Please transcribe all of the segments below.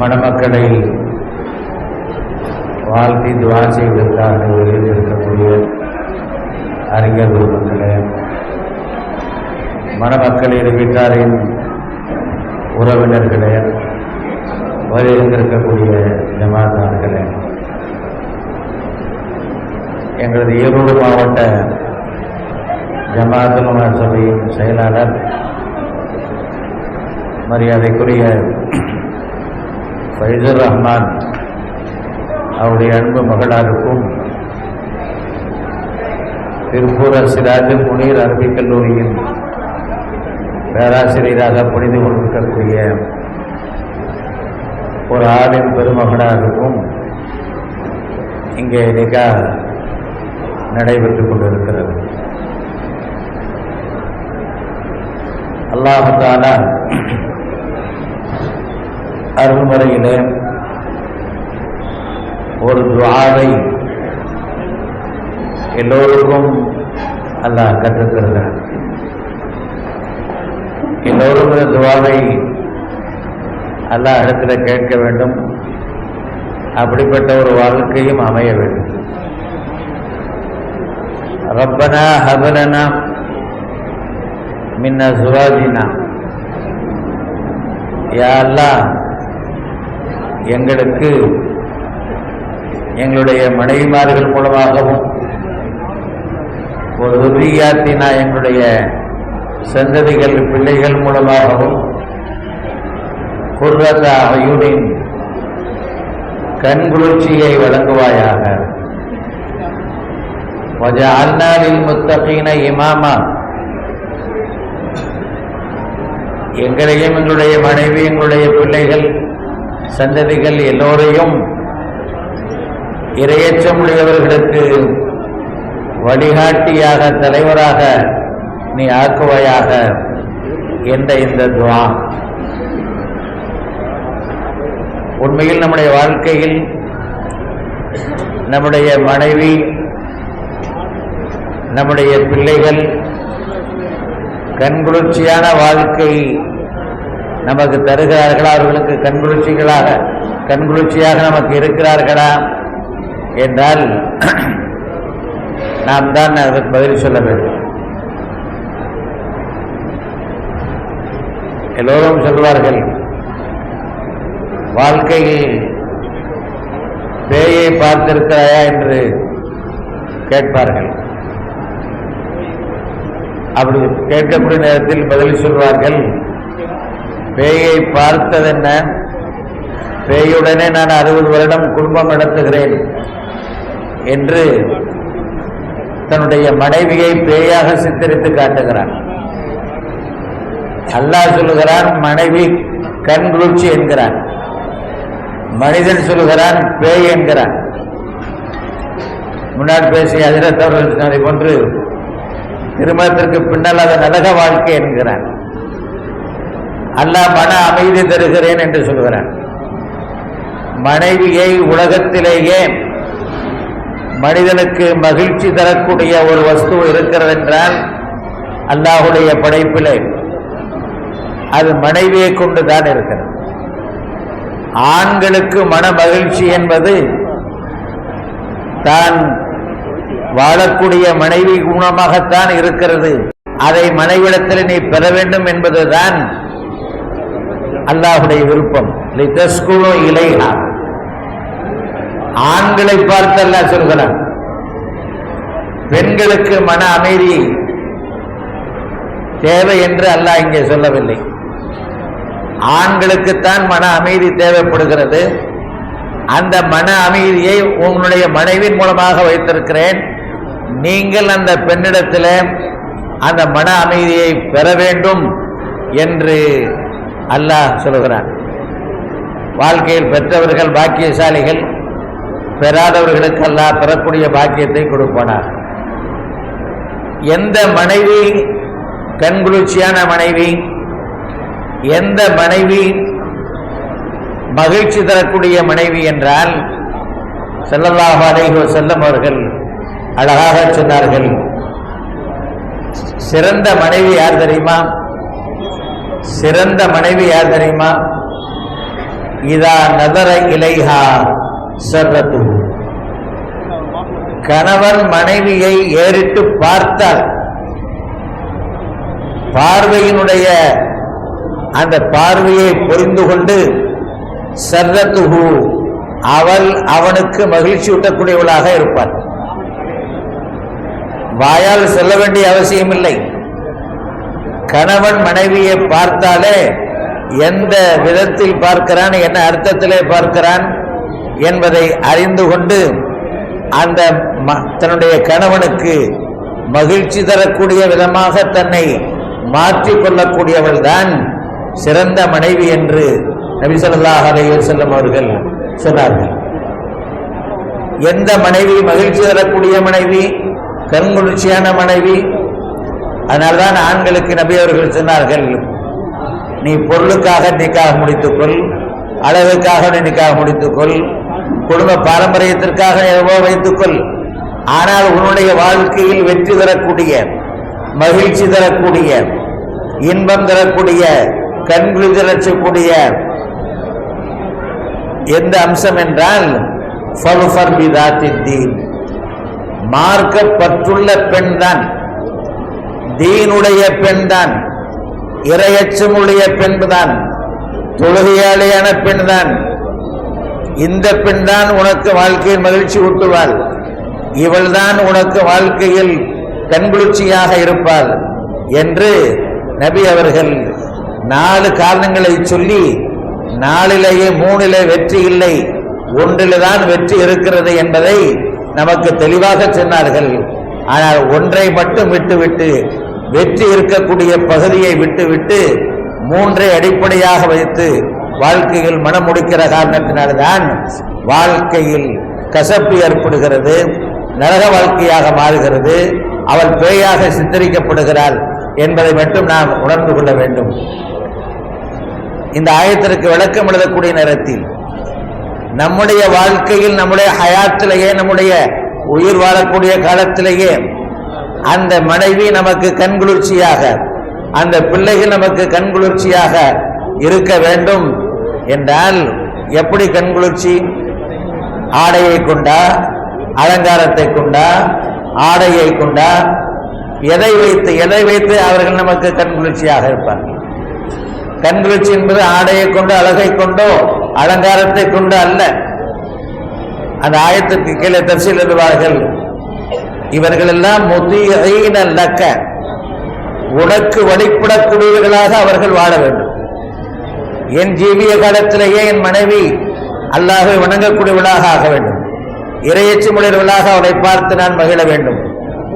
மணமக்களை வாழ்த்தி துவா செய்வதற்காக இருக்கக்கூடிய அறிஞர் குடும்பங்களே மணமக்களின் வீட்டாரின் உறவினர்களே வரையிருந்திருக்கக்கூடிய ஜமாதார்களே எங்களது ஈரோடு மாவட்ட ஜமாத்துலமா சபையின் செயலாளர் மரியாதைக்குரிய ஃபைசர் ரஹ்மான் அவருடைய அன்பு மகளாருக்கும் திருப்பூர் சிராஜ் முனீர் அரபிக் கல்லூரியின் பேராசிரியராக புரிந்து கொண்டிருக்கக்கூடிய ஒரு ஆளின் பெருமகனாகவும் இங்கே நிகா நடைபெற்றுக் கொண்டிருக்கிறது. அல்லாஹால அருள்முறையிலே ஒரு துவாவை எல்லோருக்கும் அல்லாஹ் கற்றுத்தருகிறார் எல்லோரும் இந்த துவாவை அல்லாஹ் இடத்துல கேட்க வேண்டும். அப்படிப்பட்ட ஒரு வாழ்க்கையும் அமைய வேண்டும். ரப்பனா ஹபலனா மின்ன சுவாஜினா யா அல்லாஹ் எங்களுக்கு எங்களுடைய மனைவிமார்கள் மூலமாகவும் ஒரு உறுதியாத்தினா எங்களுடைய சந்ததிகள் பிள்ளைகள் மூலமாகவும் குர்ரத அயுனின் கண்குளிர்ச்சியை வழங்குவாயாக. அல்நாளில் முத்தகீன இமாமா. எங்களையும் எங்களுடைய மனைவி எங்களுடைய பிள்ளைகள் சந்ததிகள் எல்லோரையும் இரையச்சமுடையவர்களுக்கு வழிகாட்டியாக தலைவராக நீ ஆக்குவாயாக என்ற இந்த துவா. உண்மையில் நம்முடைய வாழ்க்கையில் நம்முடைய மனைவி நம்முடைய பிள்ளைகள் கண்குளிர்ச்சியான வாழ்க்கை நமக்கு தருகிறார்களா? அவர்களுக்கு கண்குளிர்ச்சிகளாக கண்குளிர்ச்சியாக நமக்கு இருக்கிறார்களா? என்றால் நாம் தான் அதற்கு பதில் சொல்ல வேண்டும். எல்லோரும் சொல்வார்கள் வாழ்க்கையில் பேயை பார்த்திருக்கிறாயா? என்று கேட்பார்கள். அப்படி கேட்கக்கூடிய நேரத்தில் பதில் சொல்வார்கள் பேயை பார்த்ததென்ன பேயுடனே நான் அறுபது வருடம் குடும்பம் நடத்துகிறேன் என்று தன்னுடைய மனைவியை பேயாக சித்தரித்து காட்டுகிறான். அல்லாஹ் சொல்லுகிறான் மனைவி கண்குளிர்ச்சி என்கிறான். மனிதன் சொல்லுகிறான் பேய் என்கிறான். முன்னாள் பேசிய அதிரத்தவர்கள் போன்று திருமணத்திற்கு பின்னால் அது நரக வாழ்க்கை என்கிறான். அல்லா மன அமைதி தருகிறேன் என்று சொல்கிறான் மனைவியை உலகத்திலேயே மனிதனுக்கு மகிழ்ச்சி தரக்கூடிய ஒரு வஸ்து இருக்கிறது என்றால் அல்லாஹுடைய படைப்பிலே அது மனைவியை கொண்டு தான் இருக்கிறது. ஆண்களுக்கு மன மகிழ்ச்சி என்பது தான் வாழக்கூடிய மனைவி குணமாகத்தான் இருக்கிறது. அதை மனைவிடத்தில் நீ பெற வேண்டும் என்பதுதான் அல்லாஹுடைய விருப்பம். இலைஹா. ஆண்களை பார்த்து அல்லாஹ் சொல்கிறான் பெண்களுக்கு மன அமைதி தேவை என்று அல்லாஹ் இங்கே சொல்லவில்லை. ஆண்களுக்குத்தான் மன அமைதி தேவைப்படுகிறது. அந்த மன அமைதியை உங்களுடைய மனைவின் மூலமாக வைத்திருக்கிறேன். நீங்கள் அந்த பெண்ணிடத்தில் அந்த மன அமைதியை பெற வேண்டும் என்று அல்லாஹ் சொல்கிறான். வாழ்க்கையில் பெற்றவர்கள் பாக்கியசாலிகள் பெறாதவர்களுக்கு அல்லாஹ் பெறக்கூடிய பாக்கியத்தை கொடுப்பானார். எந்த மனைவி கண்குளிர்ச்சியான மனைவி எந்த மனைவி மகிழ்ச்சி தரக்கூடிய மனைவி என்றால் ஸல்லல்லாஹு அலைஹி செல்லும் அவர்கள் அழகாக சொன்னார்கள். சிறந்த மனைவி யார் தெரியுமா? சிறந்த மனைவி யார் தெரியுமா? இதா நதர இலைஹா சர்ரத்து. கணவன் மனைவியை ஏறிட்டு பார்த்தால் பார்வையினுடைய அந்த பார்வையை புரிந்து கொண்டு சர்ரத்துஹு அவள் அவனுக்கு மகிழ்ச்சி ஊட்டக்கூடியவளாக இருப்பாள். வாயால் சொல்ல வேண்டிய அவசியம் இல்லை கணவன் மனைவியை பார்த்தாலே எந்த விதத்தில் பார்க்கிறான் என்ன அர்த்தத்திலே பார்க்கிறான் என்பதை அறிந்து கொண்டு அந்த ம- தன்னுடைய கணவனுக்கு மகிழ்ச்சி தரக்கூடிய விதமாக தன்னை மாற்றிக் கொள்ளக்கூடியவள் தான் சிறந்த மனைவி என்று நபிசல்லாஹ் ஸல்லல்லாஹு செல்லும் அவர்கள் சொன்னார்கள். எந்த மனைவி மகிழ்ச்சி தரக்கூடிய மனைவி கண்குளிர்ச்சியான மனைவி அதனால்தான் ஆண்களுக்கு நபி அவர்கள் சொன்னார்கள் நீ பொருளுக்காக நிக்காக முடித்துக்கொள் அழகுக்காக நீ நிக்காக முடித்துக்கொள் குடும்ப பாரம்பரியத்திற்காக எவ்வளோ வைத்துக்கொள். ஆனால் உன்னுடைய வாழ்க்கையில் வெற்றி தரக்கூடிய மகிழ்ச்சி தரக்கூடிய இன்பம் தரக்கூடிய கண்குளிர் திரச்சக்கூடிய எந்த அம்சம் என்றால் ஃபல்ஃபர் பிதாத்தின் தீன். பெண்தான். தீனுடைய பெண்தான் இரையச்சமுடைய பெண்தான் தொழுகையாளியான பெண்தான் இந்த பெண்தான் உனக்கு வாழ்க்கையில் மகிழ்ச்சி ஊட்டுவாள். இவள்தான் உனக்கு வாழ்க்கையில் கண்குளிர்ச்சியாக இருப்பாள் என்று நபி அவர்கள் நாலு காரணங்களை சொல்லி நாளிலேயே மூணிலே வெற்றி இல்லை ஒன்றில்தான் வெற்றி இருக்கிறது என்பதை நமக்கு தெளிவாக சொன்னார்கள். ஆனால் ஒன்றை மட்டும் விட்டுவிட்டு வெற்றி இருக்கக்கூடிய பகுதியை விட்டுவிட்டு மூன்றை அடிப்படையாக வைத்து வாழ்க்கையில் மனம் முடிக்கிற காரணத்தினால்தான் வாழ்க்கையில் கசப்பு ஏற்படுகிறது நரக வாழ்க்கையாக மாறுகிறது அவள் பேயாக சித்தரிக்கப்படுகிறாள் என்பதை மட்டும் நாம் உணர்ந்து கொள்ள வேண்டும். இந்த ஆயத்திற்கு விளக்கம் எழுதக்கூடிய நேரத்தில் நம்முடைய வாழ்க்கையில் நம்முடைய ஹயாத்திலேயே நம்முடைய உயிர் வாழக்கூடிய காலத்திலேயே அந்த மனைவி நமக்கு கண்குளிர்ச்சியாக அந்த பிள்ளைகள் நமக்கு கண்குளிர்ச்சியாக இருக்க வேண்டும் என்றால் எப்படி கண்குளிர்ச்சி ஆடையை கொண்டா அலங்காரத்தை கொண்டா ஆடையை கொண்டா? எதை வைத்து எதை வைத்து அவர்கள் நமக்கு கண்குளிர்ச்சியாக இருப்பார்கள்? கண்குளிர்ச்சி என்பது ஆடையை கொண்டு அழகை கொண்டோ அலங்காரத்தை கொண்டு அல்ல. அந்த ஆயத்திற்கு கீழே தரிசில் எழுதுவார்கள் இவர்கள் எல்லாம் லக்க. உனக்கு வழிபடக்கூடியவர்களாக அவர்கள் வாழ வேண்டும். என் ஜீவிய காலத்திலேயே என் மனைவி அல்லாஹை வணங்கக்கூடியவளாக ஆக வேண்டும். இரையச்சமுடையவர்களாக அவளை பார்த்து நான் மகிழ வேண்டும்.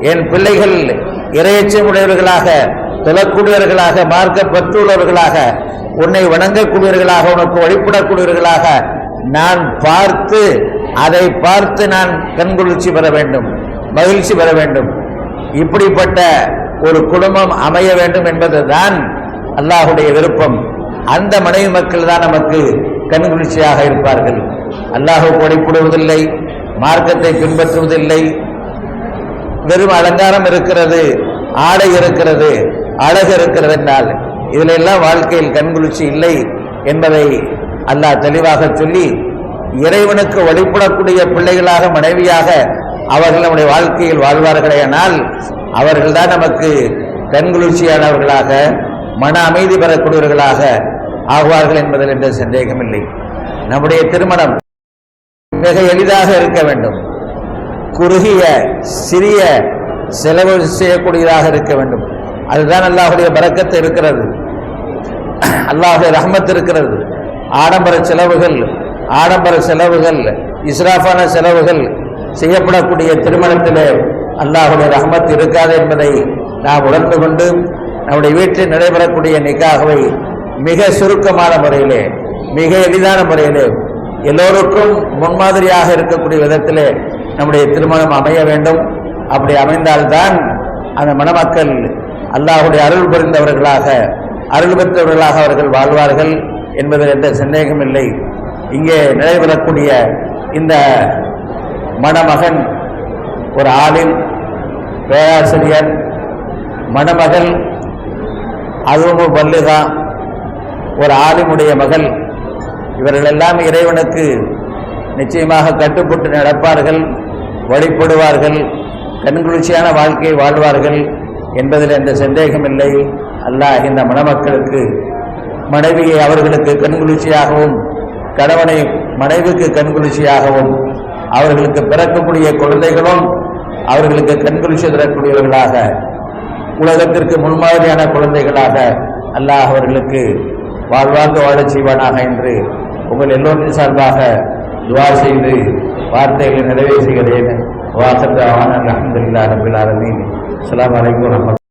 என் பிள்ளைகள் இரையச்சமுடையவர்களாக தொழக்கூடியவர்களாக மார்க்க பெற்றுள்ளவர்களாக உன்னை வணங்கக்கூடியவர்களாக உனக்கு வழிபடக்கூடியவர்களாக நான் பார்த்து அதை பார்த்து நான் கண்குளிர்ச்சி பெற வேண்டும். மகிழ்ச்சி பெற வேண்டும். இப்படிப்பட்ட ஒரு குடும்பம் அமைய வேண்டும் என்பதுதான் அல்லாஹுடைய விருப்பம். அந்த மனைவி மக்கள் தான் நமக்கு கண்குளிர்ச்சியாக இருப்பார்கள். அல்லாஹுக்கு கொடைப்படுவதில்லை மார்க்கத்தை பின்பற்றுவதில்லை. வெறும் அலங்காரம் இருக்கிறது ஆடை இருக்கிறது அழகு இருக்கிறது என்றால் இதில் எல்லாம் வாழ்க்கையில் கண்குளிர்ச்சி இல்லை என்பதை அல்லாஹ் தெளிவாக சொல்லி இறைவனுக்கு வழிபடக்கூடிய பிள்ளைகளாக மனைவியாக அவர்கள் நம்முடைய வாழ்க்கையில் வாழ்வார்களேயானால் அவர்கள்தான் நமக்கு கண்குளிர்ச்சியானவர்களாக மன அமைதி பெறக்கூடியவர்களாக ஆகுவார்கள் என்பதில் எந்த சந்தேகமில்லை நம்முடைய திருமணம் மிக எளிதாக இருக்க வேண்டும். குறுகிய சிறிய செலவு செய்யக்கூடியதாக இருக்க வேண்டும். அதுதான் அல்லாஹுடைய பறக்கத்து இருக்கிறது. அல்லாஹுடைய ரஹ்மத் இருக்கிறது. ஆடம்பர செலவுகள் ஆடம்பர செலவுகள் இஸ்ராஃபான செலவுகள் செய்யப்படக்கூடிய திருமணத்திலே அல்லாஹுடைய ரஹமத் இருக்காது என்பதை நாம் உணர்ந்து கொண்டு நம்முடைய வீட்டில் நடைபெறக்கூடிய நிக்காகவை மிக சுருக்கமான முறையிலே மிக எளிதான முறையிலே எல்லோருக்கும் முன்மாதிரியாக இருக்கக்கூடிய விதத்திலே நம்முடைய திருமணம் அமைய வேண்டும். அப்படி அமைந்தால்தான் அந்த மணமக்கள் அல்லாஹுடைய அருள் புரிந்தவர்களாக அருள் பெற்றவர்களாக அவர்கள் வாழ்வார்கள் என்பதில் எந்த சந்தேகம் இல்லை இங்கே நடைபெறக்கூடிய இந்த மணமகன் ஒரு ஆளின் பேராசிரியர் மணமகள் அதுவும் பல்லுதான் ஒரு ஆலிமுடைய மகள். இவர்கள் எல்லாம் இறைவனுக்கு நிச்சயமாக கட்டுப்பட்டு நடப்பார்கள் வழிபடுவார்கள் கண்குளிர்ச்சியான வாழ்க்கையை வாழ்வார்கள் என்பதில் எந்த சந்தேகமில்லை அல்லாஹ் இந்த மணமக்களுக்கு மனைவியை அவர்களுக்கு கண்குளிர்ச்சியாகவும் கணவனை மனைவிக்கு கண்குளிர்ச்சியாகவும் அவர்களுக்கு பிறக்கக்கூடிய குழந்தைகளும் அவர்களுக்கு கண்குளிச்சு தரக்கூடியவர்களாக உலகத்திற்கு முன்மாதிரியான குழந்தைகளாக அல்லாஹ் அவர்களுக்கு வாழ்வாங்க வாழச் செய்வானாக என்று உங்கள் எல்லோரின் சார்பாக துவா செய்து வார்த்தைகளை நிறைவேற்றுகிறேன். வாசல் அலமதுல்லா ரபில் ஆலமீன். அஸ்ஸலாமு அலைக்கும்